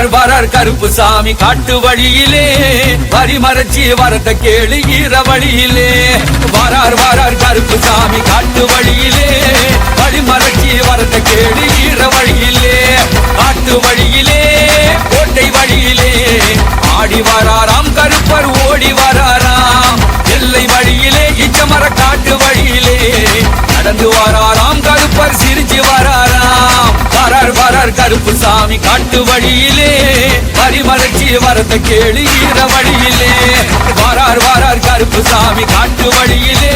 வரார் வரார் கருப்பு சாமி காட்டு வழியிலே. வரி மறைச்சி வரத கேளு ஈர வழியிலே. வரார் வரார் கருப்பு சாமி காட்டு வழியிலே. வழி மறைச்சி வரத கேளு ஈர வழியிலே. வரார் கருப்பு சாமி காட்டு வழியிலே பரிமலர்ச்சி வரத கேளு ஈர வழியிலே. வரார் வரார் கருப்பு சாமி காட்டு வழியிலே.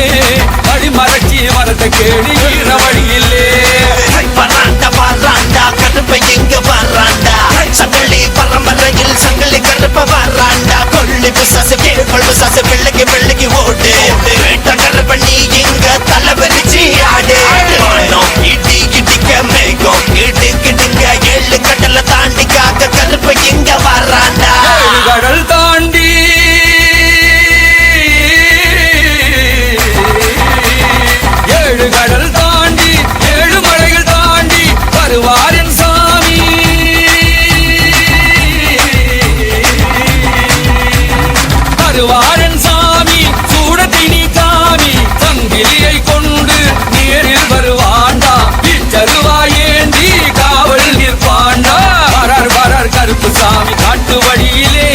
வருவாரன் சாமி சூடத்தினி காமி சங்கிலியை கொண்டு நேரில் வருவாண்டா. இச்சருவாயேந்தி காவல் நிற்பாண்டா. வரார் வரார் கருப்பு சாமி காட்டு வழியிலே.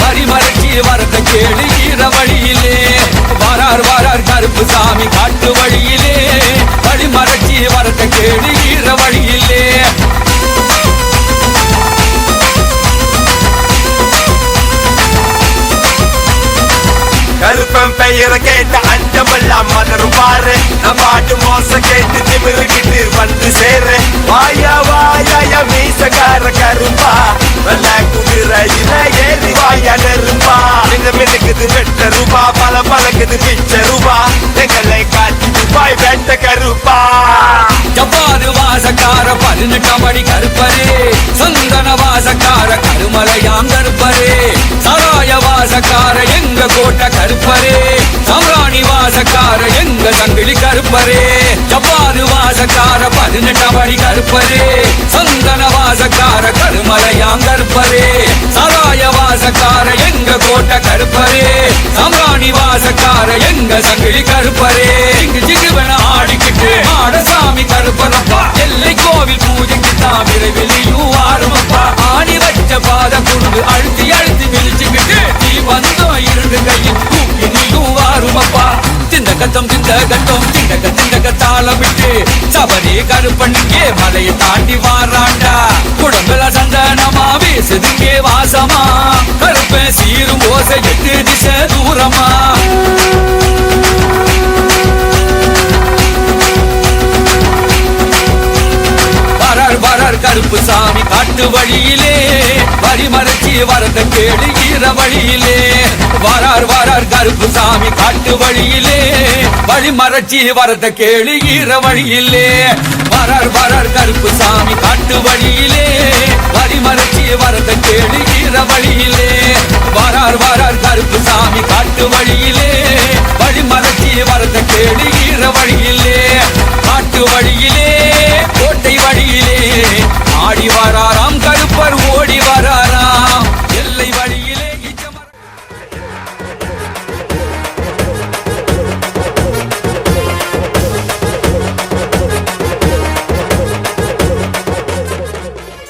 பரிமறைச்சி வரத கேடு ஈர வழியிலே. வரார் வரார் கருப்பு சாமி காட்டு வழியிலே. பரிமறைச்சி வரத கேடு ஈர கருப்பன் பெயரை கேட்ட அஞ்சமெல்லாம் மலரும் பாரு. நான் பாட்டு மோச கேட்டு திமிருகிட்டு வந்து சேரு. வாயா வாயா மீசக்கார கரும்பா. வெள்ள குதிரையில ஏறி வாயா நெருப்பா இந்த மினுக்குது வெட்ட ரூபா பல பழக்குது பிச்ச ரூபா. எங்களை காட்டி துபாய் வெட்ட கருப்பா. ஜப்பாது வாசக்கார பதினெட்டாம் படி கருப்பரே சங்கிலி கருப்பரே. ஜப்பானு வாசக்கார பதினெட்டாம் அடி கருப்பரே. சந்தன வாசக்கார கருமலையாம் கருப்பரே. சராய வாசக்கார எங்க கோட்டை கருப்பரே. சம்ராணி வாசக்கார எங்க சங்கிலி கருப்பரே. இங்கு ஜிகுவன திண்டக திண்டக தாளமிட்டு சபரி கருப்பண்ணிக்கே மலையை தாண்டி வாராண்டா? குடம்புல சந்தனமா வீசுதுங்கே வாசமா? கருப்ப சீரும் ஓசை எட்டு திசை தூரமா? கருப்பு சாமி காட்டு வழியிலே. வரிமறைச்சி வரத கேளு ஈர வழியிலே. வரார் வரார் கருப்பு சாமி காட்டு வழியிலே. வழி மறைச்சி வரத கேளு ஈர வழியிலே. வரர் வரர் கருப்பு சாமி காட்டு வழியிலே. வழி மறைச்சி வரத கேளு ஈர வழியிலே.